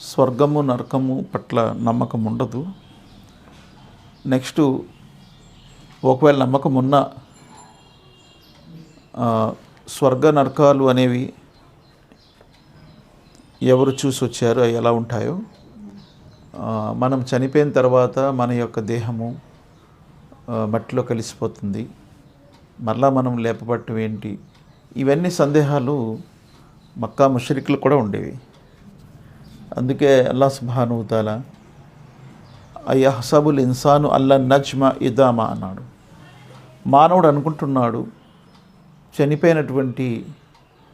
స్వర్గము నరకము పట్ల నమ్మకం ఉండదు. నెక్స్ట్ ఒకవేళ నమ్మకం ఉన్న స్వర్గ నరకాలు అనేవి ఎవరు చూసి వచ్చారో అవి ఎలా ఉంటాయో మనం చనిపోయిన తర్వాత మన యొక్క దేహము మట్టిలో కలిసిపోతుంది. మరలా మనం లేపబట్టం ఏంటి? ఇవన్నీ సందేహాలు మక్కా ముషరికులు కూడా ఉండేవి. అందుకే అల్లా సుబానుతాల అయ్యహసబుల్ ఇన్సాను అల్లా నజ్మ ఇదామా అన్నాడు. మానవుడు అనుకుంటున్నాడు చనిపోయినటువంటి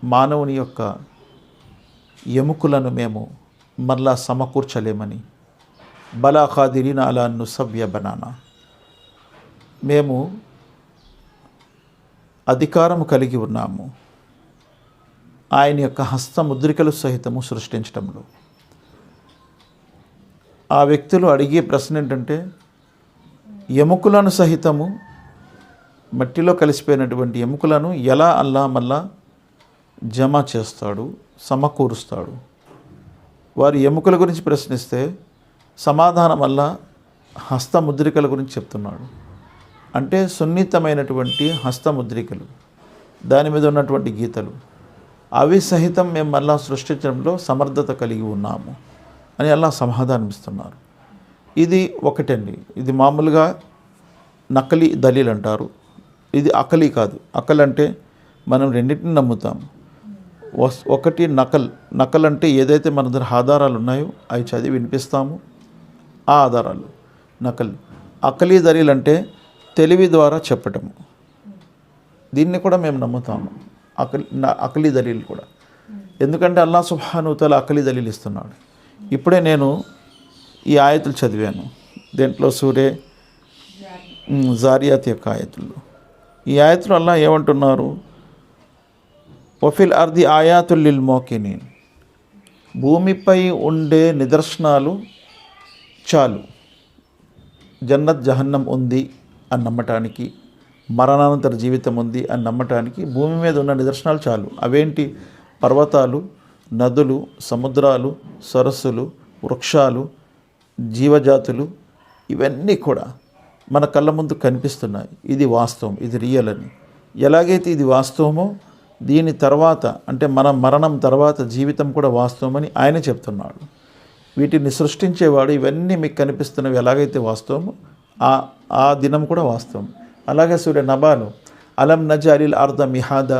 మానవుని యొక్క ఎముకలను మేము మరలా సమకూర్చలేమని. బలా ఖాదిరిన అలా నుసవ్య బనానా. మేము అధికారము కలిగి ఉన్నాము. ఆయన యొక్క హస్తముద్రికలు సహితము సృష్టించడంలో ఆ వ్యక్తులు అడిగే ప్రశ్న ఏంటంటే ఎముకలను సహితము మట్టిలో కలిసిపోయినటువంటి ఎముకలను ఎలా అల్లా మళ్ళా జమ చేస్తాడు సమకూరుస్తాడు? వారి ఎముకల గురించి ప్రశ్నిస్తే సమాధానం వల్ల హస్తముద్రికల గురించి చెప్తున్నాడు. అంటే సున్నితమైనటువంటి హస్తముద్రికలు దాని మీద ఉన్నటువంటి గీతలు అవి సహితం మేము మళ్ళా సృష్టించడంలో సమర్థత కలిగి ఉన్నాము. అని అలా సమాధానం ఇస్తున్నారు ఇది ఒకటండి. ఇది మామూలుగా నకలి దలీల్ అంటారు. ఇది అకలి కాదు. అకల్ అంటే మనం రెండింటిని నమ్ముతాం. వస్- ఒకటి నకల్. నకల్ అంటే ఏదైతే మన దగ్గర ఆధారాలు ఉన్నాయో అవి చదివి వినిపిస్తాము. ఆ ఆధారాలు. నకల్. అకలీ దలీల్ అంటే తెలివి ద్వారా చెప్పటము. దీన్ని కూడా మేము నమ్ముతాము. అకలి న- అకలీ దలీల్ కూడా. ఎందుకంటే అల్లా సుబ్హానుతల అకలీ దలీల్ ఇస్తున్నాడు ఇప్పుడే నేను ఈ ఆయతులు చదివాను. దేంట్లో సూరే? ఉమ్, జారియాత్ యొక్క ఆయతుల్లో. ఈ ఆయతులు అల్లా ఏమంటున్నారు? వఫిల్ అర్ది ఆయాతుల్లిల్ మోకినీన్. భూమిపై ఉండే నిదర్శనాలు చాలు. జన్నత్ జహన్నం ఉంది అని నమ్మటానికి మరణానంతర జీవితం ఉంది అని నమ్మటానికి భూమి మీద ఉన్న నిదర్శనాలు చాలు. అవేంటి? పర్వతాలు నదులు సముద్రాలు సరస్సులు వృక్షాలు జీవజాతులు ఇవన్నీ కూడా మన కళ్ళ ముందు కనిపిస్తున్నాయి. ఇది వాస్తవం ఇది రియల్ అని. ఎలాగైతే ఇది వాస్తవమో దీని తర్వాత అంటే మన మరణం తర్వాత జీవితం కూడా వాస్తవమని ఆయన చెప్తున్నాడు. వీటిని సృష్టించేవాడు ఇవన్నీ మీకు కనిపిస్తున్నవి ఎలాగైతే వాస్తవమో ఆ ఆ దినం కూడా వాస్తవం. అలాగే సూర్య నబాలు అలం నజాలిల్ అర్ధ మిహాద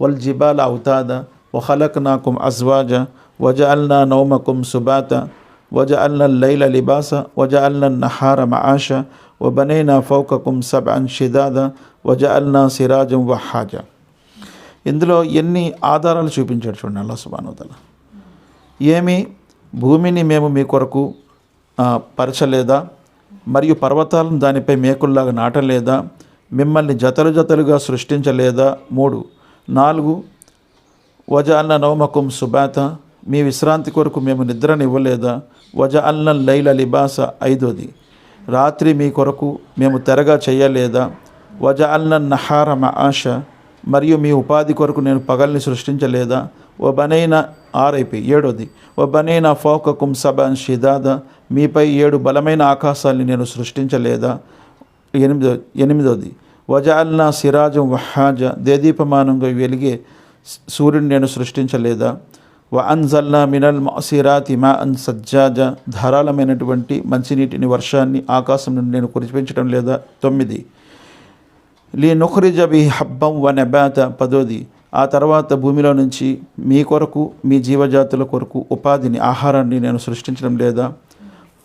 వల్ జిబాల అవుతాద వహలక్నాకుం అజ్వాజ వజఅల్నా నౌమకుం సుబాత వజఅల్న లైల లిబాస వజఅల్న నహార మఆష వబనైనా ఫౌకకుం సబ్అన్ షిదాద వజఅల్నా సిరాజం వహాజ ఇందులో ఎన్ని ఆధారాలు చూపించాడు చూడండి అల్లా సుబానుతల ఏమి? భూమిని మేము మీ కొరకు పరచలేదా? మరియు పర్వతాలను దానిపై మేకుల్లాగా నాటలేదా? మిమ్మల్ని జతలు జతలుగా సృష్టించలేదా? మూడు. నాలుగు వజ అన్న నవమకుం సుబాత మీ విశ్రాంతి కొరకు మేము నిద్రనివ్వలేదా? వజ అన్న లైల లిబాస ఐదోది. రాత్రి మీ కొరకు మేము తెరగా చేయలేదా? వజ అన్న నహార ఆశ మరియు మీ ఉపాధి కొరకు నేను పగల్ని సృష్టించలేదా? ఓ బనైన ఆరైపి ఏడోది. ఓ బనైన ఫోకకుం సబన్ షిదాద మీపై ఏడు బలమైన ఆకాశాల్ని నేను సృష్టించలేదా? ఎనిమిదో ఎనిమిదోది. వజాల్నా సిరాజం వహాజ దేదీపమానంగా వెలిగే సూర్యుని నేను సృష్టించలేదా? వ అన్జల్లా మినల్ మాసిరాతి మా అన్ సజ్జాజ ధారాళమైనటువంటి మంచినీటిని వర్షాన్ని ఆకాశం నుండి నేను కురిపించడం లేదా? తొమ్మిది. లీ నుఖరిజ బి హబ్బం వ నెబాత పదోది. ఆ తర్వాత భూమిలో నుంచి మీ కొరకు మీ జీవజాతుల కొరకు ఉపాధిని ఆహారాన్ని నేను సృష్టించడం లేదా?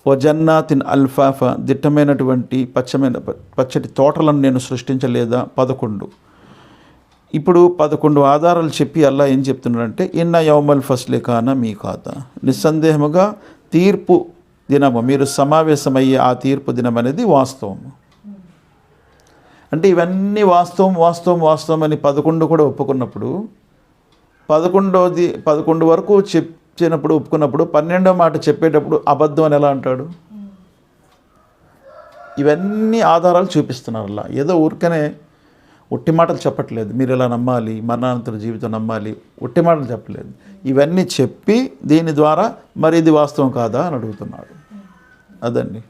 ఓ జన్నాతిన్ అల్ఫాఫ దిట్టమైనటువంటి పచ్చమైన పచ్చటి తోటలను నేను సృష్టించలేదా? పదకొండు. ఇప్పుడు పదకొండు ఆధారాలు చెప్పి అల్లా ఏం చెప్తున్నాడంటే ఇన్న యౌమల్ ఫస్లే కాన మీ ఖాతా నిస్సందేహముగా తీర్పు దినము మీరు సమావేశమయ్యే ఆ తీర్పు దినం అనేది వాస్తవము. అంటే ఇవన్నీ వాస్తవం వాస్తవం వాస్తవం అని పదకొండు కూడా ఒప్పుకున్నప్పుడు పదకొండోది పదకొండు వరకు చెప్పినప్పుడు ఒప్పుకున్నప్పుడు పన్నెండో మాట చెప్పేటప్పుడు అబద్ధం అని ఎలా అంటాడు? ఇవన్నీ ఆధారాలు చూపిస్తున్నారు అలా ఏదో ఊరికనే ఒట్టి మాటలు చెప్పట్లేదు. మీరు ఇలా నమ్మాలి? మరణానంతర జీవితం నమ్మాలి? ఒట్టి మాటలు చెప్పలేదు. ఇవన్నీ చెప్పి దీని ద్వారా మరి ఇది వాస్తవం కాదా అని అడుగుతున్నాడు. అదండి.